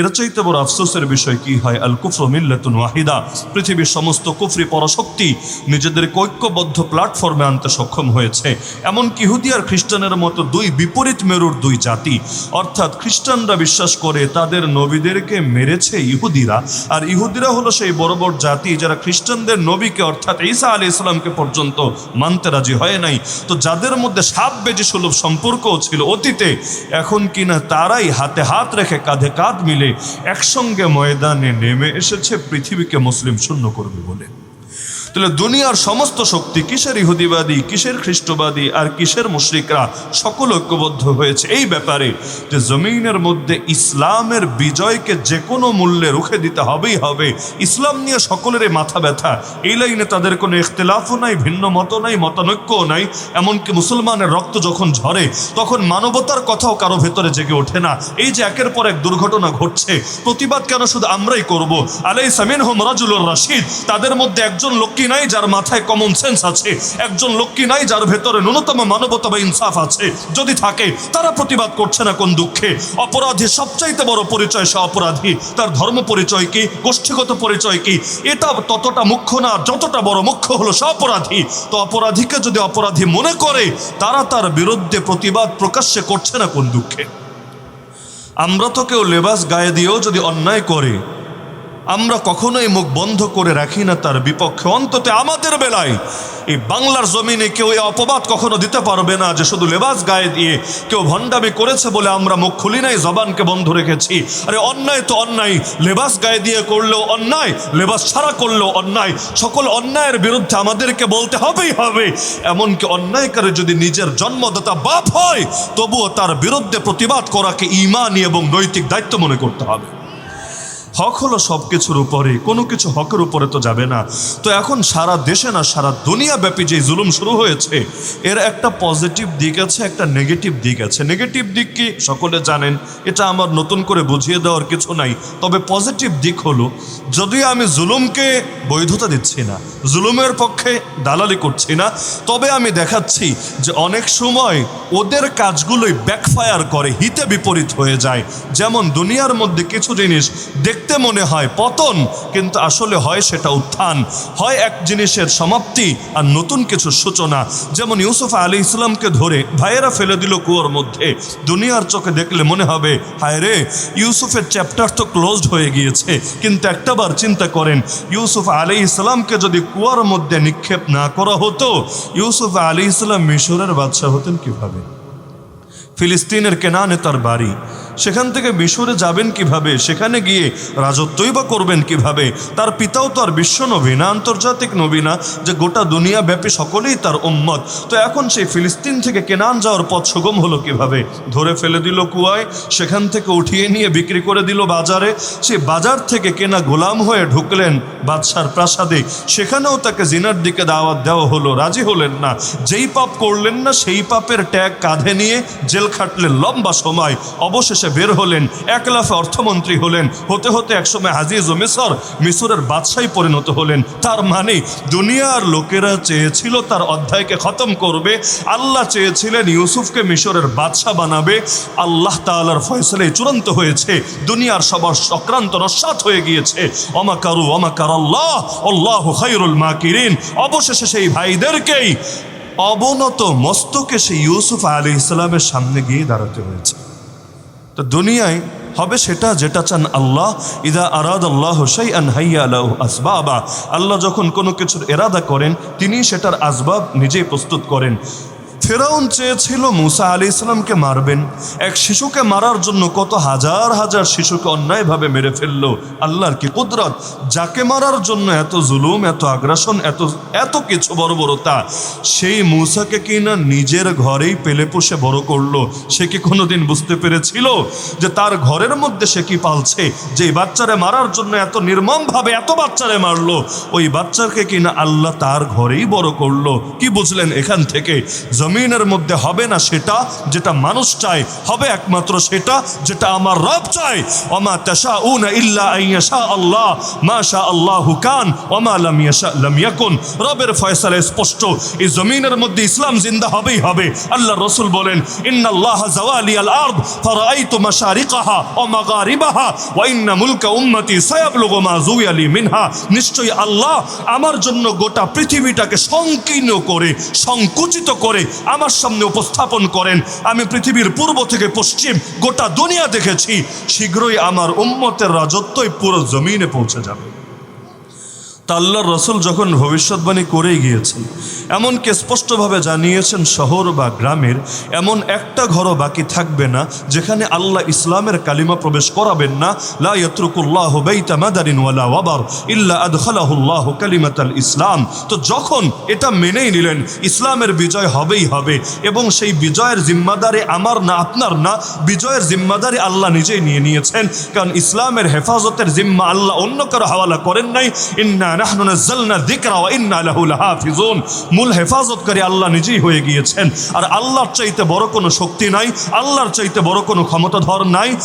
এর চাইতে বড় আফসোসের বিষয় কি হয়? আল কুফর মিল্লাতুন ওয়াহিদা। পৃথিবীর সমস্ত কুফরি পরাশক্তি নিজেদেরকে ঐক্যবদ্ধ প্ল্যাটফর্মে আনতে সক্ষম হয়েছে। এমনকি ইহুদি আর খ্রিস্টানের মতো দুই বিপরীত মেরুর দুই জাতি। অর্থাৎ খ্রিস্টানরা বিশ্বাস করে তাদের নবীদেরকে মেরেছে ইহুদিরা। আর ইহুদিরা হলো সেই বড় বড় জাতি যারা খ্রিস্টানদের নবীকে, অর্থাৎ ঈসা আলী ইসলামকে পর্যন্ত মানতে রাজি হয় নাই। তো যাদের মধ্যে সাপ বেজি সুলভ সম্পর্কও ছিল অতীতে, এখন কিনা তারাই হাতে হাত রেখে কাঁধে কাঁধ একসঙ্গে ময়দানে নেমে এসেছে পৃথিবীকে মুসলিম শূন্য করবে বলে। তাহলে দুনিয়ার সমস্ত শক্তি কিসের ইহুদিবাদী, কিসের খ্রিস্টবাদী আর কিসের মুশ্রিকরা সকল ঐক্যবদ্ধ হয়েছে? এই ব্যাপারে যে জমিনের মধ্যে ইসলামের বিজয়কে যে কোনো মূল্যে রুখে দিতে হবেই হবে। ইসলাম নিয়ে সকলেরই মাথা ব্যথা। এই লাইনে তাদের কোনো ইখতলাফও নাই ভিন্ন মত নাই, মতানৈক্যও নাই। এমনকি মুসলমানের রক্ত যখন ঝরে, তখন মানবতার কথাও কারও ভেতরে জেগে ওঠে না। এই যে একের পর এক দুর্ঘটনা ঘটছে, প্রতিবাদ কেন শুধু আমরাই করব? আলাই সামিন হোম রাজুলুর রাশিদ, তাদের মধ্যে একজন লোক কি নাই যার মাথায় কমন সেন্স আছে। একজন লোক কি নাই যার ভেতরে ন্যূনতম মানবতা বা ইনসাফ আছে। যদি থাকে, তারা প্রতিবাদ করছে না কোন দুঃখে। অপরাধী সবচাইতে বড় পরিচয় সে অপরাধী। তার ধর্ম পরিচয় কি? গোষ্ঠীগত পরিচয় কি? এটা ততটা মুখ্য না যতটা বড় মুখ্য হলো সে অপরাধী। তো অপরাধীকে যদি অপরাধী মনে করে, তারা তার বিরুদ্ধে প্রতিবাদ প্রকাশ্যে করছে না কোন দুঃখে। আমরা তো কেউ লেবাস গায়ে দিয়েও যদি অন্যায় করে আমরা কখনোই মুখ বন্ধ করে রাখি না তার বিপক্ষে, অন্তত আমাদের বেলায়। এই বাংলার জমিনে কেউ এই অপবাদ কখনো দিতে পারবে না যে শুধু লেবাস গায়ে দিয়ে কেউ ভণ্ডামি করেছে বলে আমরা মুখ খুলি নাই, জবানকে বন্ধ রেখেছি। আরে অন্যায় তো অন্যায়, লেবাস গায়ে দিয়ে করলেও অন্যায়, লেবাস ছাড়া করলেও অন্যায়। সকল অন্যায়ের বিরুদ্ধে আমাদেরকে বলতে হবেই হবে। এমনকি অন্যায়কারী যদি নিজের জন্মদাতা বাপ হয়, তবুও তার বিরুদ্ধে প্রতিবাদ করাকে ইমানি এবং নৈতিক দায়িত্ব মনে করতে হবে। হক হলো সব কিছুর উপরে, কোনো কিছু হকের উপরে তো যাবে না। তো এখন সারা দেশে না, সারা দুনিয়া ব্যাপী যে জুলুম শুরু হয়েছে, এর একটা পজিটিভ দিক আছে, একটা নেগেটিভ দিক আছে। নেগেটিভ দিক কি? সকলে জানেন, এটা আমার নতুন করে বুঝিয়ে দেওয়ার কিছু নাই। তবে পজিটিভ দিক হলো, যদিও আমি জুলুমকে বৈধতা দিচ্ছি না, জুলুমের পক্ষে দালালি করছি না, তবে আমি দেখাচ্ছি যে অনেক সময় ওদের কাজগুলোই ব্যাকফায়ার করে, হিতে বিপরীত হয়ে যায়। যেমন দুনিয়ার মধ্যে কিছু জিনিস দেখতে মনে হয় পতন, কিন্তু আসলে হয় সেটা উত্থান। হয় এক জিনিসের সমাপ্তি আর নতুন কিছু সূচনা। যেমন ইউসুফ আলী ইসলামকে ধরে ভাইয়েরা ফেলে দিল কুয়োর মধ্যে। দুনিয়ার চোখে দেখলে মনে হবে, হায় রে, ইউসুফের চ্যাপ্টার তো ক্লোজড হয়ে গিয়েছে। কিন্তু একটাবার চিন্তা করেন, ইউসুফ আলী ইসলামকে যদি কুয়ার মধ্যে নিক্ষেপ না করা হতো, ইউসুফ আলী ইসলাম মিশরের বাদশাহ হতেন কীভাবে? ফিলিস্তিনের কেনানে তার বাড়ি। সেখান থেকে মিশরে যাবেন কীভাবে? সেখানে গিয়ে রাজত্বই বা করবেন কীভাবে? তার পিতাও তো আর বিশ্ব নবী না, আন্তর্জাতিক নবী না, যে গোটা দুনিয়া ব্যাপী সকলেই তার উম্মত। তো এখন সেই ফিলিস্তিন থেকে কেনান যাওয়ার পথ সুগম হলো কীভাবে? ধরে ফেলে দিল কুয়ায়, সেখান থেকে উঠিয়ে নিয়ে বিক্রি করে দিল বাজারে। সে বাজার থেকে কেনা গোলাম হয়ে ঢুকলেন বাদশার প্রাসাদে। সেখানেও তাকে জিনার দিকে দাওয়াত দেওয়া হলো, রাজি হলেন না। যেই পাপ করলেন না, সেই পাপের ট্যাগ কাঁধে নিয়ে জেল খাটলেন লম্বা সময়। অবশেষে বের হলেন, এক লাফে অর্থমন্ত্রী হলেন, হতে হতে একসময় হাজিজ ও মিসর, মিসরের বাদশাহী পরিণত হলেন। তার মানে দুনিয়ার লোকেরা চেয়েছিল তার অধ্যায়কে খতম করবে, আল্লাহ চেয়েছিলেন ইউসুফকে মিশরের বাদশাহ বানাবে। আল্লাহ তাআলার ফয়সলে চূড়ান্ত হয়েছে, দুনিয়ার সবার সক্রান্ত নস্বাত হয়ে গিয়েছে। অমাকারু অমাকার আল্লাহ আল্লাহ খাইরুল মাকিরিন। অবশেষে সেই ভাইদেরকেই অবনত মস্তকে সেই ইউসুফ আলী ইসলামের সামনে গিয়ে দাঁড়াতে হয়েছে। তো দুনিয়ায় হবে সেটা যেটা চান আল্লাহ, ইদা আরাদ আল্লাহ সেই আন হাইয়া আল্লাহ আসবাবা। আল্লাহ যখন কোনো কিছুর এরাদা করেন তিনি সেটার আসবাব নিজেই প্রস্তুত করেন। ফেরাউন চেয়েছিল মুসা আলি ইসলামকে মারবেন। এক শিশুকে মারার জন্য কত হাজার হাজার শিশুকে অন্যায়ভাবে মেরে ফেলল আল্লাহর কি কুদরত? যাকে মারার জন্য এত জুলুম, এত আগ্রাসন, এত এত কিছু বর্বরতা, সেই মুসাকে কি না নিজের ঘরেই পেলে পুষে বড় করল। সে কি কোনোদিন বুঝতে পেরেছিল যে তার ঘরের মধ্যে সে কি পালছে? যে বাচ্চারে মারার জন্য এত নির্মমভাবে এত বাচ্চারে মারলো, ওই বাচ্চাকে কিনা আল্লাহ তার ঘরেই বড় করল। কি বুঝলেন এখান থেকে? জমি জমিনের মধ্যে হবে না সেটা যেটা মানুষ চায়, হবে একমাত্র সেটা যেটা আমার রব চায়। ওমা তাশা উনা ইল্লা আইয়াশা আল্লাহ, মা শা আল্লাহু কান, ওমা লাম ইয়াশা, লাম ইয়াকুন। রবের ফয়সালা স্পষ্ট, এই জমিনের মধ্যে ইসলাম জিন্দা হবেই হবে। আল্লাহ রসুল বলেন, ইন্নাল্লাহ জাওয়ালি আল আরদ, ফারাআইতু মাশারিকাহা ওয়া মাগারিবাহা, ওয়া ইন্না মুলকা উম্মতি সায়াবলুগু মা জুয়ালি মিনহা। নিশ্চয়ই আল্লাহ আমার জন্য গোটা পৃথিবীটাকে সংকীর্ণ করে, সংকুচিত করে আমার সামনে উপস্থাপন করেন। আমি পৃথিবীর পূর্ব থেকে পশ্চিম, গোটা দুনিয়া দেখেছি। শীঘ্রই আমার উম্মতের রাজত্বই পুরো জমিনে পৌঁছে যাবে। তা আল্লাহর রসুল যখন ভবিষ্যৎবাণী করেই গিয়েছেন, এমনকি স্পষ্টভাবে জানিয়েছেন শহর বা গ্রামের এমন একটা ঘরও বাকি থাকবে না, যেখানে আল্লাহ ইসলামের কালিমা প্রবেশ করাবেন না, লা ইয়াতরুকুল্লাহ বাইতা মাদারিন কালিমাতাল ইসলাম। তো যখন এটা মেনেই নিলেন, ইসলামের বিজয় হবেই হবে এবং সেই বিজয়ের জিম্মাদারি আমার না আপনার না, বিজয়ের জিম্মাদারি আল্লাহ নিজেই নিয়ে নিয়েছেন, কারণ ইসলামের হেফাজতের জিম্মা আল্লাহ অন্য কারও হাওয়ালা করেন নাই। ইন্না মূল হেফাজতকারী আল্লাহ নিজেই হয়ে গিয়েছেন। আর আল্লাহর চাইতে বড় কোনো শক্তি নাই, আল্লাহর চাইতে বড় কোনো ক্ষমতাধর নাই।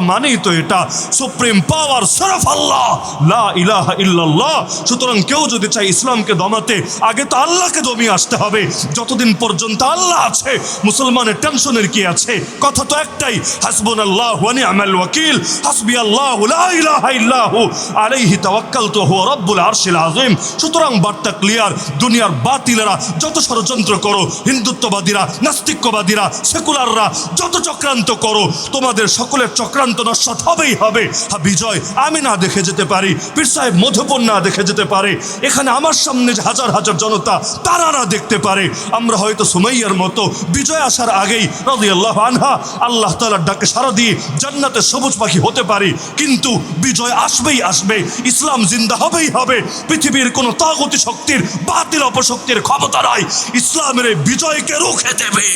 মানেই তো এটা। সুপ্রিম পাওয়ার আল্লাহ। লা ইলাহা ইল্লাল্লাহ। সুতরাং কেউ যদি চায় ইসলামকে দমাতে, আগে তো আল্লাহকে দমিয়ে আসতে হবে। যতদিন পর্যন্ত আল্লাহ আছে, মুসলমানের টেনশনের কি আছে? কথা তো একটাই হাসবুন আল্লাহ ওয়া নি'মাল ওয়াকিল। হাসবি আল্লাহ লা ইলাহা ইল্লাহু। আলাইহি তাওয়াক্কালতু হুয়া রাব্বুল আরশিল আযীম। সুতরাং বার্তা ক্লিয়ার, দুনিয়ার বাতিলেরা, যত ষড়যন্ত্র করো, হিন্দুত্ববাদীরা, নাস্তিক্যবাদীরা, সেকুলাররা, যত চক্রান্ত করো, তোমাদের সকলের চক্রান্ত নস্বাত হবেই হবে। হ্যাঁ বিজয়, আমি না দেখে যেতে পারি, পীর সাহেব মধুপন না দেখে যেতে পারে, এখানে আমার সামনে হাজার হাজার জনতা, তারা না দেখতে পারে। আমরা হয়তো সুমাইয়ার মতো বিজয় আসার আগেই রাজি আল্লাহ আনহা আল্লাহ তালার ডাকে সারা দিয়ে জান্নাতে সবুজ পাখি হতে পারি, কিন্তু বিজয় আসবেই আসবে, ইসলাম জিন্দা হবেই হবে। পৃথিবীর কোনো তাগতি শক্তির, বাতিল অপশক্তির ক্ষমতা নাই। ইসলামের এই বিজয়কে রুখে দেবে।